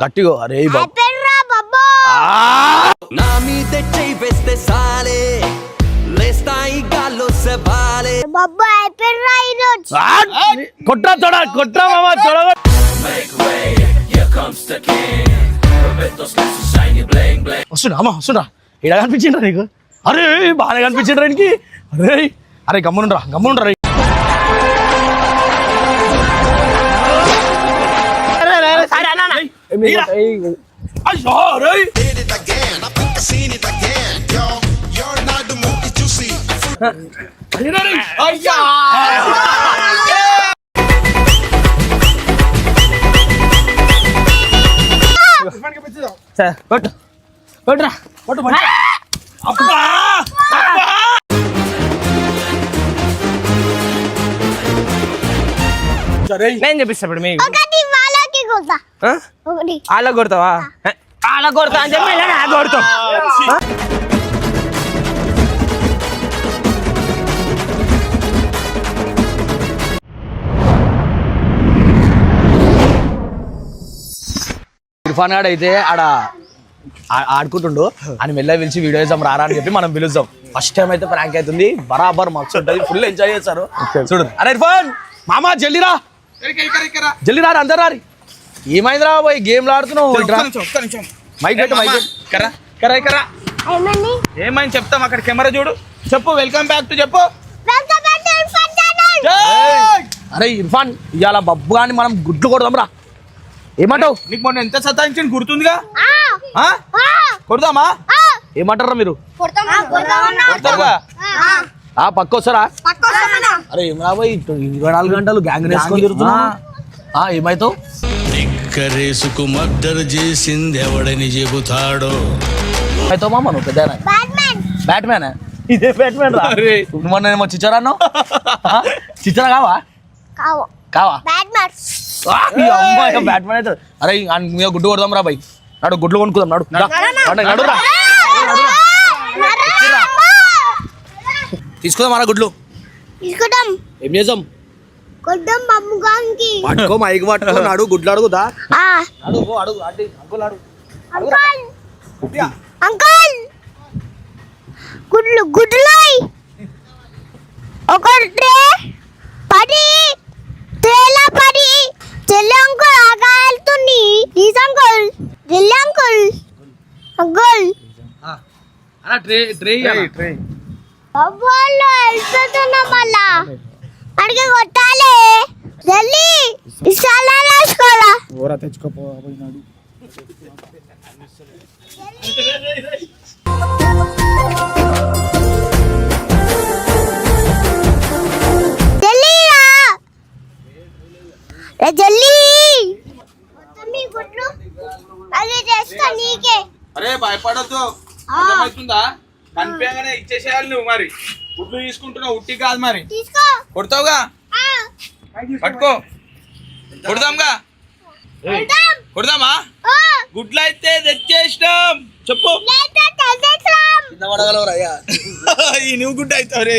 గట్టిగా. అరే నా మీద చెయ్యి వేస్తే సాలే. లేస్తాయి గాల్లో సవాలే బాబు అయిపోయినరా ఈరోజు. ఆ! కొట్రా తొడ కొట్రా మామ తొడ. వస్తుండా అమ్మ వస్తుండా ఇలా కనిపించిండ్రా నీకు? అరే బాగా కనిపించిండ్రా నీకు? అరే అరే గమ్మునుండ్రా గమ్మునుండ్రా. ఏయ్, అయ్యో, రేయ్. did it again. I think I seen it again. Yo, you're not the movie you see. అయ్యో, అబ్బా నేను చెప్పిస్తా ఇప్పుడు మీకు ఒకటి వాళ్ళకి కొడతా ఆ? ఒకటి అలా కొడతావా? అలా కొడతా అని చెప్పి ఇలా నా కొడతాం. ఇర్ఫాన్ గాడు అయితే ఆడ ఆడుకుంటుండు. అని మెల్ల పిలిచి వీడియో చేద్దాం రారా అని చెప్పి మనం పిలుద్దాం. ఫస్ట్ టైం అయితే ప్రాంక్ అవుతుంది. బరాబర్ మస్తు ఉంటుంది. ఫుల్ ఎంజాయ్ చేస్తారు. చూడు. అరే ఇర్ఫాన్ మామా జల్దీరా జల్దీ రారు అందరు రారి. ఏమైందిరా పోయి గేమ్లు ఆడుతున్నావు. ఇట్రా. మైక్ పెట్టు మైక్ పెట్టు. కరా కరా ఏమని చెప్తాం అక్కడ కెమెరా చూడు. చెప్పు వెల్కమ్ బ్యాక్ టు చెప్పు. అరే ఇర్ఫాన్ ఇవాళ బబ్బు గాని మనం గుడ్లు కొడదాం రా. ఏమంటావు? నీకు మొన్న ఎంత సతాయించిన గుర్తుందిగా? ఆ. ఆ? ఆ. కొడదామా? ఆ. ఏమంటారా మీరు? కొడతామా? కొడతామా? కొడతావా? ఆ. పక్క వస్తారా? అరే ఏమరా పోయి ఇరవై నాలుగు గంటలు గ్యాంగ్ వేసుకొని తిరుగుతున్నా ఆ ఏమైతావు? నిక్కరేసుకు మర్డర్ చేసింది ఎవడని చెబుతాడో ఏమైతావు మామ నువ్వు పెద్ద బ్యాట్మెన్ బ్యాట్మ్యాన్ ఇదే బ్యాట్మ్యాన్ రా. మొన్న ఏమో చిచ్చరా అన్నావు? చిచ్చరా కావా? కావు. బ్యాట్మెన్ బ్యాట్మ్యాన్ అయితే. అరే మీద గుడ్డు కొడదాం రా బై. నాడు గుడ్లు కొనుక్కుందాం నాడు. నాడు, నాడు. రా. తీసుకుందాం అలా గుడ్లు. తీసుకుంటాం ఏం చేద్దాం? కొద్దాం మమ్ముగానికి పట్టుకో మైక్ పట్టుకో నాడు గుడ్లు అడుగుదా ఆ. అడుగు అడుగు అంటే అంకుల్ అడుగు అంకుల్. అంకుల్. గుడ్లు గుడ్లులాయ్ ఒక ట్రే పది ట్రేల పది చెల్లి అంకుల్ ఆగా వెళ్తుంది. Please uncle. చెల్లి అంకుల్. అంకుల్. అలా ట్రే ట్రే ట్రే వెళ్తున్నాం మళ్ళా. అడిగి కొట్టాలి. జల్లి ఇసాలా వేసుకోవాలా ఓరా తెచ్చుకోపో పోయినాడు. జల్లి రా. రే జల్లి. మీ గుడ్లు అది చేస్తా నీకే. అరే భయపడద్దు. ఆ. అర్థమవుతుందా? కనిపించగానే ఇచ్చేసేయాలి నువ్వు మరి. గుడ్లు తీసుకుంటున్నావు ఉట్టి కాదు మరి. తీసుకో. కొడతావుగా? ఆ, పట్టుకో. కొడదాంగా. కొడదామా? గుడ్లు అయితే తెచ్చేసినాం. చెప్పు. ఈ నువ్వు గుడ్డ అవుతావు రే.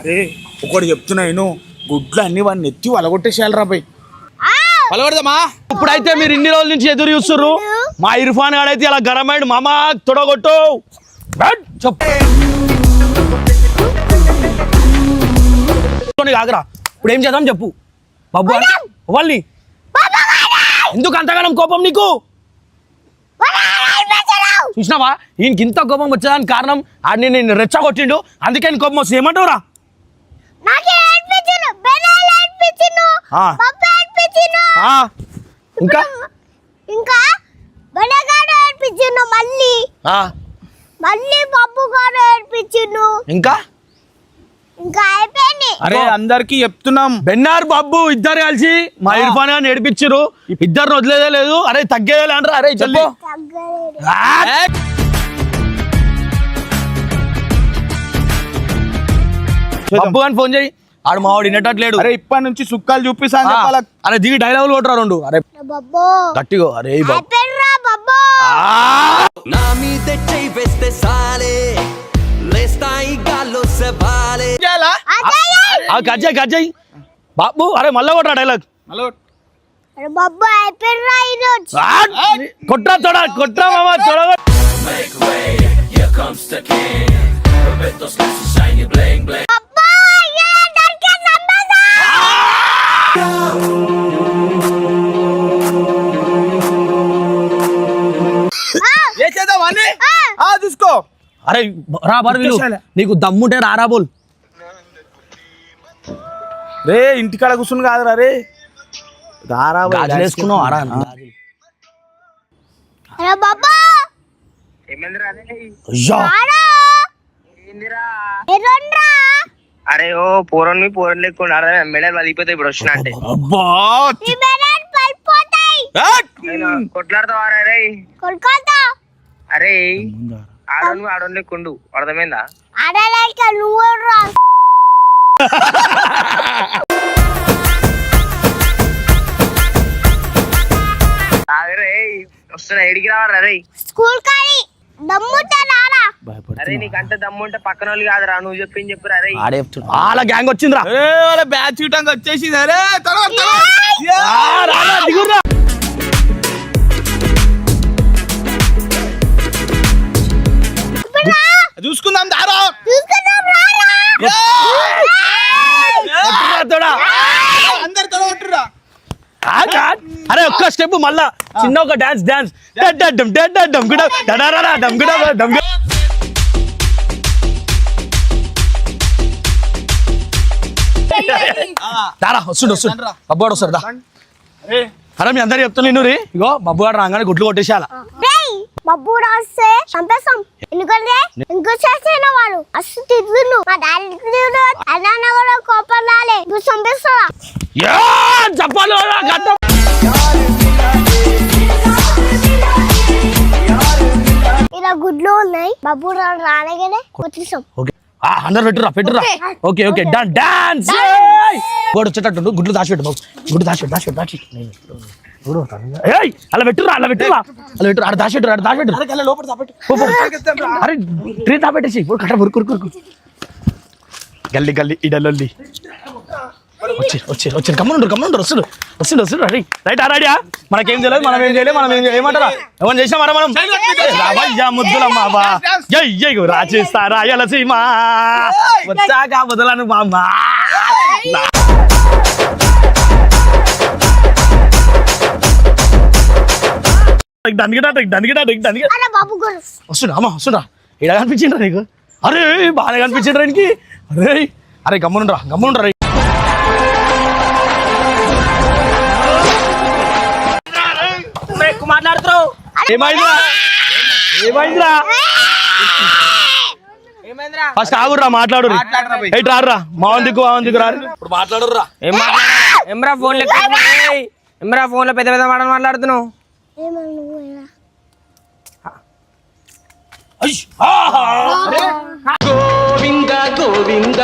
అరే ఒకటి చెప్తున్నా నేను గుడ్లు అన్ని వాడిని ఎత్తి వలగొట్టేసేయాలి రా వలగొడదామా ఇప్పుడైతే మీరు ఇన్ని రోజుల నుంచి ఎదురు చూస్తుర్రు. మా ఇర్ఫాన్ గాడు అయితే ఇలా గరమైండు మామ తొడగొట్టు. చెప్పు. ఆగరా. ఇప్పుడు ఏం చేద్దాం చెప్పు. బాబు వాళ్ళని! ఎందుకు అంతగానం కోపం నీకు. చూసినావా? ఈయనకి ఇంత కోపం వచ్చేదానికి కారణం ఆడిని నేను రెచ్చగొట్టిండు. అందుకే నీకు కోపం వస్తుంది. ఏమంటావురా? ఇంకా? ఇంకా బెడగాడు ఏడ్పించిండు మళ్ళీ? మళ్ళీ పప్పు గారు ఏడ్పించిండు ఇంకా? ఇంకా అయిపోయింది. అరే అందరికి చెప్తున్నాం. బెన్నార్ బాబు ఇద్దరు కలిసి మా ఇర్ఫాన్ గారిని ఏడిపించారు ఇద్దరు వదిలేదే లేదు. అరే తగ్గేదే లేంటారా అరే చెప్పు! బబ్బు అని ఫోన్ చేయి. ఆడు మావాడు వినేటట్లేడు అరే ఇప్పటి నుంచి సుక్కాలు చూపిస్తా అని ఆ, చెప్పాలా? అరే దిగి డైలాగులు కొట్టరా రెండు. అరే బబ్బో గట్టిగో అరే! నా మీద చెయ్యి వేస్తే సాలే. లేస్తాయి గాల్లో సవాలే చేయాలా అదే ఆ గజ్జాయి గజ్జాయి. బాబు అరే మళ్ళా కొట్టరా డైలాగ్ మళ్ళీ అరే బాబు అయిపోయినరా ఈరోజు. ఆ, కొట్రా తొడ కొట్రా మామ తొడ అబ్బా ఇలా అన్ని? ఆ! అరే రా నీకు దమ్ముంటే రారా బోల్. రే ఇంటికాడ కూర్చుని కాదురా రే. రారా గాజులు వేసుకున్నావు ఆరా. అయ్యా. అరే ఓ పూర్వం పూర్వం లేకుండా అరే మెడల్ వదిలిపోతే ఇప్పుడు వచ్చిన అంటే అబ్బా ఈ మెడల్ పడిపోతాయి నేను కొట్లాడతావారా రే కోల్కతా అరే ఆడోను ఆడోను లేకుండు అర్థమైందా అరే వస్తున్నా ఎడికి రావారా రే స్కూల్ కానీ అరే నీకు అంత దమ్ము ఉంటే పక్కన వాళ్ళు కాదురా. నువ్వు చెప్పింది చెప్పురా? రే ఆడే వాళ్ళ గ్యాంగ్ వచ్చిందిరా. వాళ్ళ బ్యాచ్ చూడటానికి అరే. చూసుకుందాం దారా. చూసుకుందాం రారా కొట్టురా తొడ. అందరు తొడగొట్టురా ఆ, కాద్. అరే ఒక్క స్టెప్ మళ్ళా. చిన్న ఒక డాన్స్ డాన్స్. డడ్డడ్డం డడ్డడ్డం గుడ డడారా డమ్ గుడ డమ్ గుడ. దారా వస్తుండు వస్తుండు. బబ్బుగాడు వస్తాడు దా. అరే మీ అందరు చెప్తున్నా నేను రీ ఇగో బబ్బుగాడు రాగానే గుడ్లు కొట్టేసాల బబ్బు రాస్తే చంపేస్తాం ఎందుకంటే ఇంకో చేసిన వాడు అస్సు తిరుగును మా డాడీ అన్న కూడా కోపం రాలే. నువ్వు చంపేస్తావా ఇలా గుడ్లు ఉన్నాయి. బబ్బు ఓకే. ఆ, అందరు పెట్టురా పెట్టురా ఓకే. Okay done dance! గోడు వచ్చేటట్టు గుడ్లు దాచిపెట్టు గుడ్లు దాచిపెట్టు దాచిపెట్టు. ఏయ్! అలా పెట్టురా అలా పెట్టురా అలా పెట్టు అక్కడ దాచిపెట్టు అక్కడ దాచిపెట్టు లోపల తప్పట్టు పో, పో. అరే ట్రీ దాపెట్టేసి ఇప్పుడు కట్ట ఉరుకు ఉరుకు గల్లి గల్లి ఇడలొల్లి. వచ్చి వచ్చి వచ్చి. కమ్ముండ్రు కమ్ముండ్రు వస్తుడు. వస్తుడు వస్తుడు రెడీ. రైట్ ఆ రెడీయా మనకేం తెలియదు మనం ఏం చేయలేదు మనం ఏం చేయ- ఏమంటారా? ఏమన్నా చేసినామరా మనం? రావయ్యా ముద్దులమ్మ బా. జై జై వచ్చాక వదలను బామ్మ వస్తుండా అమ్మా వస్తుండా ఇలా కనిపించిండ్రా నీకు అరే బాగా కనిపించిండ్రా నీకు అరే అరే గమ్మునుండ్రా గమ్మునుండ్రా మాట్లాడుతున్నావు ఏమైందిరా ఏమైందిరా ఏమైందిరా ఫస్ట్ ఆగుర్రా మాట్లాడు. ఎయిట్ వందికు మా వందికు రారు ఇప్పుడు మాట్లాడుర్రా ఏం ఫోన్ లెక్క ఎమ్రా ఫోన్లో పెద్ద పెద్ద మాటలు మాట్లాడుతున్నావు గోవింద గోవింద.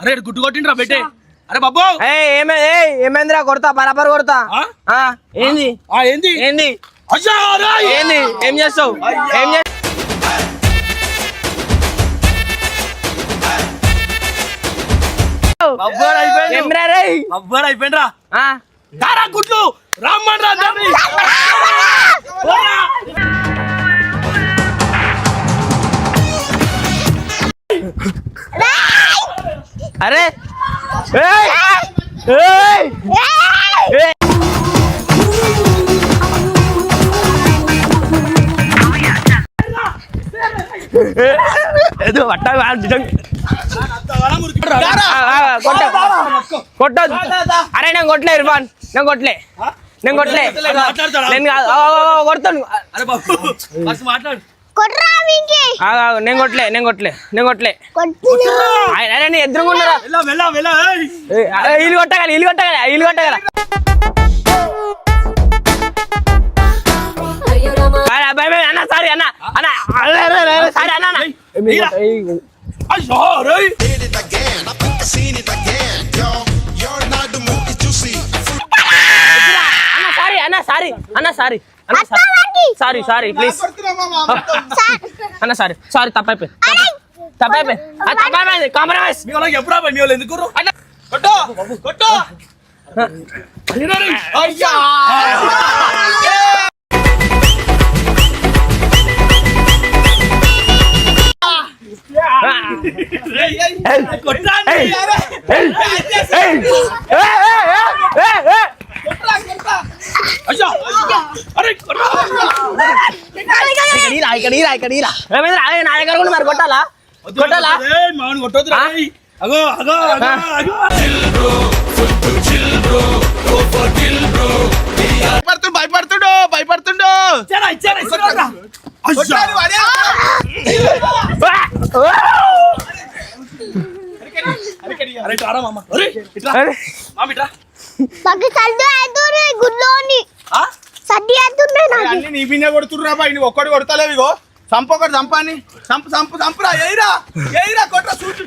అరే గుడ్డు కొట్టిండ్రా బెట్టే అరే బాబు. ఏయ్, ఏమై ఏయ్, ఏమైందిరా? కొడతా బరాబర్ కొడతా. ఆ? ఆ, ఏంది? ఆ, ఏంది? ఏంది? అయ్యా రేయ్. ఏంది? ఏం చేస్తావు? ఏం చేస్తావు బబ్బర్ అయిపోయిండ్రా. దారా గుడ్లు అందరినీ. పోరా. అరే. ఏయ్! ఏయ్! ఏయ్ ఏదో పట్టా నిజంగా కొట్టద్దు అరే నేను కొట్టలే ఇర్ఫాన్ నేను కొట్టలే నేను కొట్టలే నేను కొడతాను నేను కొట్టలే నేను కొట్టలే నేను కొట్టలే అరే నేను ఆయన ఇల్లు కొట్టగల ఇల్లు కొట్టగల ఇల్లు కొట్టగల అన్న సారీ అన్న అన్న సారీ అన్న సారీ అన్న సారీ అన్న సారీ అన్న సారీ సారీ సారీ. ప్లీజ్ అన్న సారీ సారీ తప్పైపోయింది. తప్పైపోయింది. తప్పైపోయింది. కాంప్రమైజ్ మీ వాళ్ళకి ఎప్పుడు? మీ వాళ్ళు ఎందుకు? కొట్టు కొట్టు. అయ్యా. నా దగ్గర కూడా మరి కొట్టాలా? కొట్టాలా? ఏయ్. అగో అగో అగో అగో భయపడుతుండు భయపడుతుండు భయపడుతుండు నీ పిన్నే కొడుతుర్రా బాయ్ నువ్వు ఒక్కటి కొడతలేవు ఇగో సంపు ఒకటి సంపాని సంపు సంపు సంపురా ఎయిరా ఎయిరా కొట్ట చూచు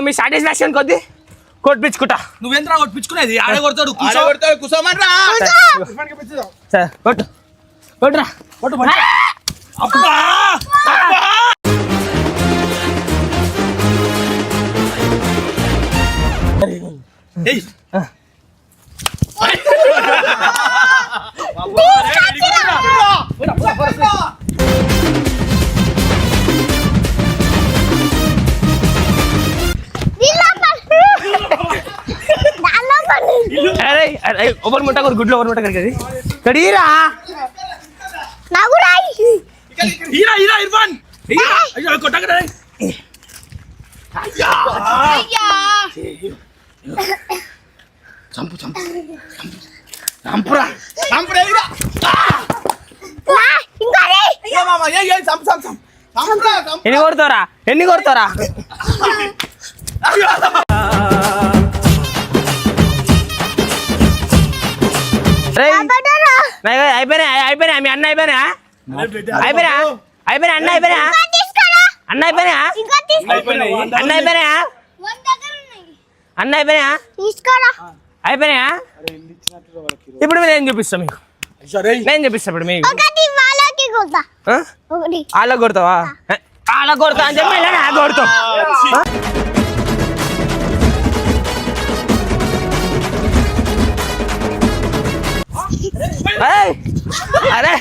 మీ సాటిస్ఫాక్షన్ కొద్ది కొట్టించుకుంటా నువ్వేంద్రా కొట్టించుకునేది ఆడ కొడతాడు. కుసోమన్రా సరే. కొట్టు. కొట్టురా. కొట్టు అబ్బా. ఏయ్. ఓపెన్ ముట్ట కొద్ది గుడ్లో ఓపెన్ ముట్ట కడిగేది కడీరా నాకు రాయి ఈరా ఈరా ఇర్ఫాన్. అయ్యో కొట్టకరా చంపు చంపు చంపురా. చంపురా ఎయిరా రా, ఇంకా రే. ఏ మామ ఏయ్ ఏయ్ చంపు చంపు చంపు. చంపురా చంపు. ఎన్ని కొడతారా ఎన్ని కొడతారా అయిపోయినా? అయిపోయినా? అయిపోయినా? అన్న అయిపోయినా? అన్న అయిపోయినా? అన్న అయిపోయినా? అన్న అయిపోయినా? అయిపోయినా? ఇప్పుడు నేను చూపిస్తా మీకు? నేను చూపిస్తా ఇప్పుడు మీకు. వాళ్ళకి కొడతావా? వాళ్ళకి కొడతా అని చెప్పి ఇలా కొడతాం. అరే.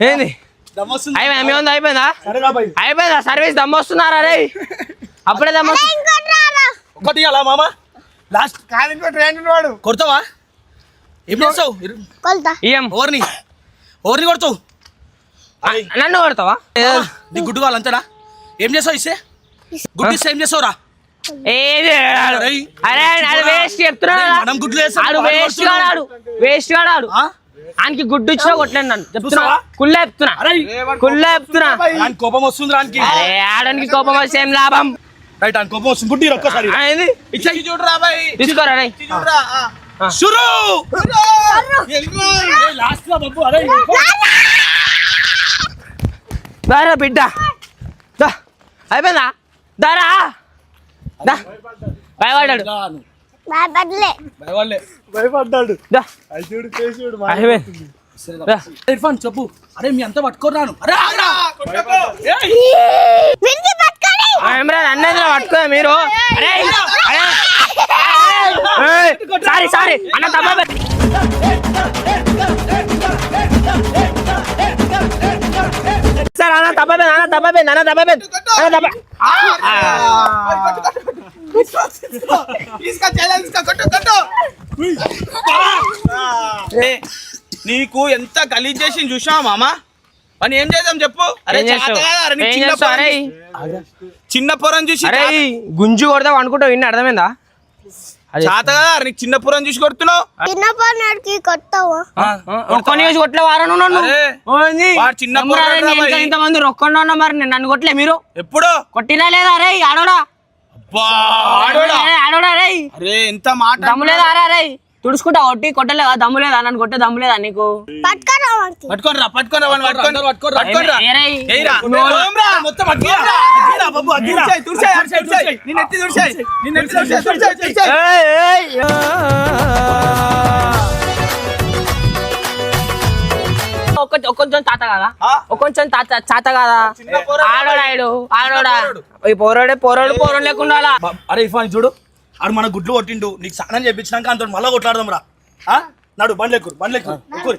ఏంది? ఉంది అయిపోయిందా? అయిపోయిందా? సర్వీస్ దమ్మొస్తున్నారా రే అప్పుడే దమ్మ అరే, ఇంకోటి రారా. ఒకటి అలా మామ? లాస్ట్ కాదు ఇంకో ట్రైన్ వాడు కొడతావా? ఏం చేస్తావు? ఇయ్యం ఓవర్ని. ఓవర్ని కొడతావు? నన్ను కొడతావా? నీ గుడ్డు కావాలి అంతేనా ఏం చేస్తావు ఇస్తే గుడ్డు ఇస్తే ఏం చేస్తావురా? ఏది. అరే అది వేస్ట్ చెప్తున్నాడు వేస్ట్ కొడుతున్నాడు. గాడు వేస్ట్ గాడు ఆ? ఆయనకి గుడ్డు ఇచ్చినా కొట్టలేను నన్ను. చెప్తున్నా? కుళ్ళ చెప్తున్నా? కుళ్ళ చెప్తున్నా? ఆయన కోపం వస్తుంది ఆడనికి కోపం వస్తే ఏం లాభం? రైట్ ఆయన కోపం వస్తుంది. గుడ్డి ఒక్కసారి. చూడరా తీసుకోరా రే చూడరా ఆ. షురు! ఎల్లురా. లాస్ట్లో బాబు అరే. దారా బిడ్డ. దా. అయిపోయిందా? దారా. దా భయపడ్డాడు భయపడలే. ఇర్ఫాన్ చెప్పు అరే మీ అంతా పట్టుకోరాను అన్నది పట్టుకో మీరు సారీ సారీ అన్న తప్ప తప్పపోయింది తప్పపోయింది అన్న తప్పపోయింది అన్న తప్ప నీకు ఎంత గలీజ్ చేసి చూసావా మామ? పని ఏం చేద్దాం చెప్పు? అరే చిన్న పొరం చిన్న పొరం చూసి అరే గుంజు కొడదాం అనుకుంటావు విన్న అర్థమైందా? చాత కదా అరే నీకు చిన్న పొరం చూసి కొడుతున్నావు? చిన్నప్పటికి కొట్టావా. ఒక్క న్యూస్ కొట్లే వారను నన్ను అరే, ఓంది? వాడు చిన్న నమ్మురా రే, పోరాడు నేను ఇంకా రాబాయి. ఇంతమంది రొక్కుండా ఉన్నా మరి? నేను నన్ను కొట్టలే మీరు? ఎప్పుడు? కొట్టినా లేదా? రే ఆడోడా? అబ్బా, ఆడోడా? ఏ, ఆడోడా రే అరే ఎంత మాట దమ్ము లేదా? రా రే తుడుచుకుంటా కొట్టి కొట్టలేదా దమ్ము లేదా? నన్ను కొట్టే దమ్ము లేదా నీకు? పట్టుకరా పట్టుకోరా, ఒక్కొంచెం తాత కదా? ఆ? ఒక్కొంచెం తాత చాత కదా? పోరాడు. ఆడోడా ఆడు ఆడోడా? పోరాడు. ఈ పోరాడే పోరాడు పోరాడు లేకుండా అరే ఇర్ఫాన్ చూడు. ఆడు మన గుడ్లు కొట్టిండు నీకు స్నానం చేపించినాక అంత మళ్ళా కొట్లాడదాం రా? నడు బండ్లెక్కురు బండ్లెక్కురు ఎక్కురు